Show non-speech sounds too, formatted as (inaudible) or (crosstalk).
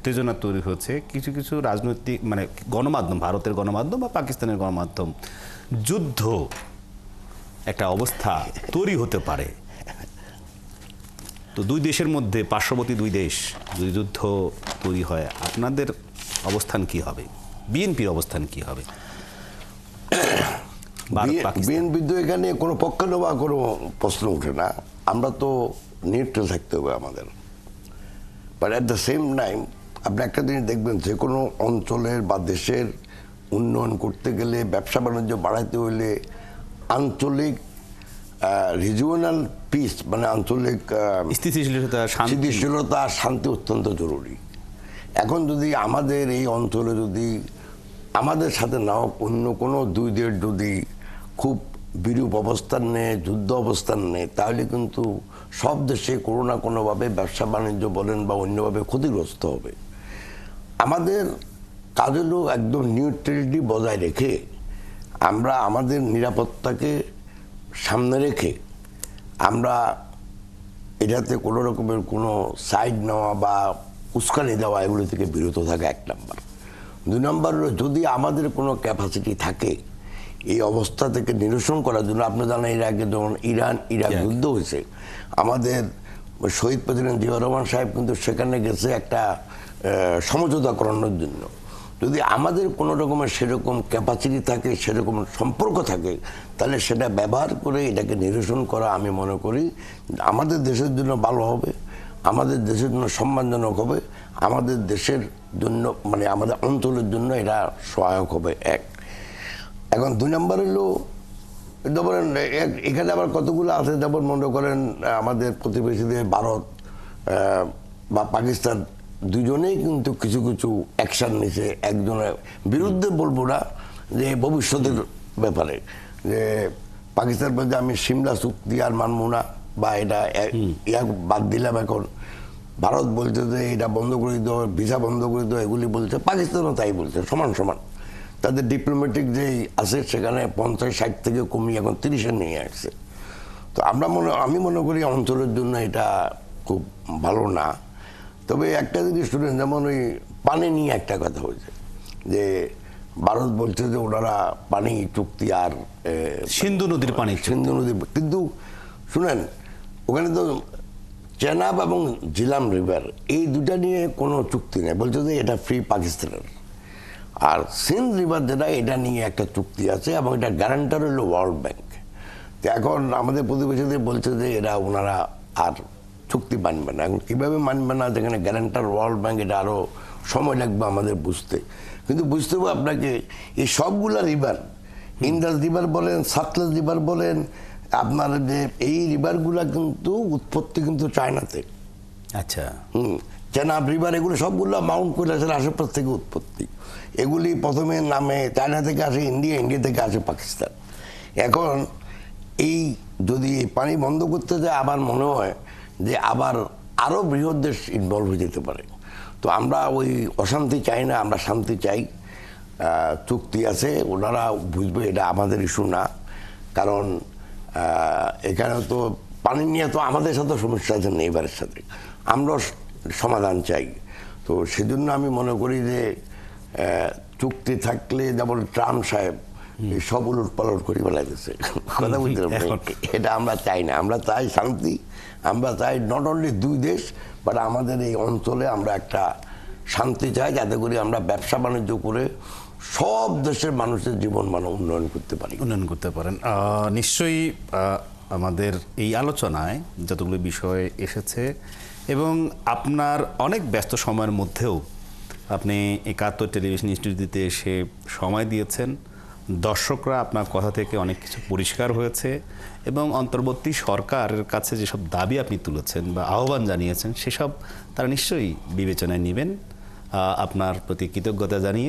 উত্তেজনা তৈরি হচ্ছে কিছু কিছু রাজনৈতিক মানে গণমাধ্যম ভারতের গণমাধ্যম বা পাকিস্তানের গণমাধ্যম যুদ্ধ একটা অবস্থা তৈরি হতে পারে। তো দুই দেশের মধ্যে পার্শ্ববর্তী দুই দেশ যদি যুদ্ধ তৈরি হয় আপনাদের অবস্থান কি হবে? বিএনপির অবস্থান কি হবে? (coughs) ভারত পাকিস্তান। বিএনপি তো এখানে কোনো পক্ষানো বা কোনো প্রশ্ন ওঠে না। আমরা তো নিউট্রাল থাকতে হবে আমাদের। But at the same time আপনি একটা জিনিস দেখবেন যে কোনো অঞ্চলের বা দেশের উন্নয়ন করতে গেলে ব্যবসা বাণিজ্য বাড়াইতে হইলে আঞ্চলিক রিজিওনাল পিস মানে আঞ্চলিক স্থিতিশীলতা শান্তি। স্থিতিশীলতা আর শান্তি অত্যন্ত জরুরি। এখন যদি আমাদের এই অঞ্চলে যদি আমাদের সাথে নাও অন্য কোনো দুই দেশ যদি খুব বিরূপ অবস্থান নেয় যুদ্ধ অবস্থান নেয় তাহলে কিন্তু সব দেশে কোনো না কোনোভাবে ব্যবসা বাণিজ্য বলেন বা অন্যভাবে ক্ষতিগ্রস্ত হবে। আমাদের কাজ লোক একদম নিউট্রালিটি বজায় রেখে আমরা আমাদের নিরাপত্তাকে সামনে রেখে আমরা এটাতে কোনো রকমের কোনো সাইড নেওয়া বা উস্কানি দেওয়া এগুলো থেকে বিরত থাকা এক নম্বর দুই নম্বর হলো যদি আমাদের কোনো ক্যাপাসিটি থাকে এই অবস্থা থেকে নিরসন করার জন্য আপনি জানেন এর আগে যখন ইরান ইরাক। যুদ্ধ হয়েছে আমাদের শহীদ প্রেসিডেন্ট জিয়াউর রহমান সাহেব কিন্তু সেখানে গেছে একটা সমঝোতা করানোর জন্য। যদি আমাদের কোনো রকমের সেরকম ক্যাপাসিটি থাকে, সেরকম সম্পর্ক থাকে, তাহলে সেটা ব্যবহার করে এটাকে নিরসন করা আমি মনে করি আমাদের দেশের জন্য ভালো হবে, আমাদের দেশের জন্য সম্মানজনক হবে, আমাদের দেশের জন্য মানে আমাদের অঞ্চলের জন্য এটা সহায়ক হবে, এক। এখন দুই নম্বর হলো এক- এখানে আবার কতগুলো আছে? যেমন মনে করেন আমাদের প্রতিবেশীদের ভারত বা পাকিস্তান দুজনেই কিন্তু কিছু কিছু অ্যাকশন নিছে একজনের বিরুদ্ধে বলব না যে ভবিষ্যতের ব্যাপারে। যে পাকিস্তান বলছে আমি সিমলা চুক্তি আর মানবো না বা এটা ইয়া বাদ দিলাম এখন। ভারত বলছে যে এটা বন্ধ করে দিতে হবে ভিসা বন্ধ করে দিতে এগুলি বলছে পাকিস্তানও তাই বলছে সমান সমান। তাদের ডিপ্লোম্যাটিক যেই আছে সেখানে পঞ্চাশ ষাট থেকে কমিয়ে এখন তিরিশে নিয়ে আসছে। তো আমরা মনে আমি মনে করি অঞ্চলের জন্য এটা খুব ভালো না। তবে একটা যদি শুনেন যেমন ওই পানি নিয়ে একটা কথা হয়েছে যে ভারত বলছে যে ওনারা পানি চুক্তি আর সিন্ধু নদীর পানি সিন্ধু নদীর কিন্তু শুনেন ওখানে তো চেনাব এবং জিলাম রিভার এই দুটা নিয়ে কোনো চুক্তি নেই। বলছে যে এটা ফ্রি পাকিস্তানের। আর সিন্ধ রিভার যেটা এটা নিয়ে একটা চুক্তি আছে এবং এটা গ্যারান্টার হলো ওয়ার্ল্ড ব্যাংক। তো এখন আমাদের প্রতিবেশীদের বলছে যে এরা ওনারা আর চুক্তি মানবে না। এখন কীভাবে মানবে না যেখানে গ্যারান্টার ওয়ার্ল্ড ব্যাংক এটা আরও সময় লাগবে আমাদের বুঝতে। কিন্তু বুঝতে হবে আপনাকে এই সবগুলা রিভার ইন্দাস রিভার বলেন সাতলেজ রিভার বলেন আপনার যে এই রিভারগুলা কিন্তু উৎপত্তি কিন্তু চায়নাতে। আচ্ছা। হুম চেনাব রিভার এগুলো সবগুলো মাউন্ট কৈলাসের আশেপাশ থেকে উৎপত্তি। এগুলি প্রথমে নামে চায়না থেকে আসে, ইন্ডিয়া ইন্ডিয়া থেকে আসে, পাকিস্তান। এখন এই যদি পানি বন্ধ করতে যায় আবার মনে হয় যে আবার আরও বৃহৎ দেশ ইনভলভ হয়ে যেতে পারে। তো আমরা ওই অশান্তি চাই না, আমরা শান্তি চাই। চুক্তি আছে, ওনারা বুঝবে এটা আমাদের ইস্যু না। কারণ এখানে তো পানি নিয়ে তো আমাদের সাথে সমস্যা আছে নেইবারের সাথে। আমরাও সমাধান চাই। তো সেজন্য আমি মনে করি যে চুক্তি থাকলে যেমন ট্রাম্প সাহেব সব উলট পালট করে বেলাইতেছে কথা বুঝতে এটা আমরা চাই না। আমরা চাই শান্তি আমরা চাই নট অনলি দুই দেশ বাট আমাদের এই অঞ্চলে আমরা একটা শান্তি চাই যাতে করে আমরা ব্যবসা বাণিজ্য করে সব দেশের মানুষের জীবন মান উন্নয়ন করতে পারি। উন্নয়ন করতে পারেন। নিশ্চয়ই আমাদের এই আলোচনায় যতগুলো বিষয় এসেছে এবং আপনার অনেক ব্যস্ত সময়ের মধ্যেও আপনি একাত্তর টেলিভিশন স্টুডিওতে এসে সময় দিয়েছেন। দর্শকরা আপনার কথা থেকে অনেক কিছু পরিষ্কার হয়েছে এবং অন্তর্বর্তী সরকারের কাছে যেসব দাবি আপনি তুলেছেন বা আহ্বান জানিয়েছেন, সেসব তারা নিশ্চয়ই বিবেচনায় নেবেন। আপনার প্রতি কৃতজ্ঞতা জানিয়ে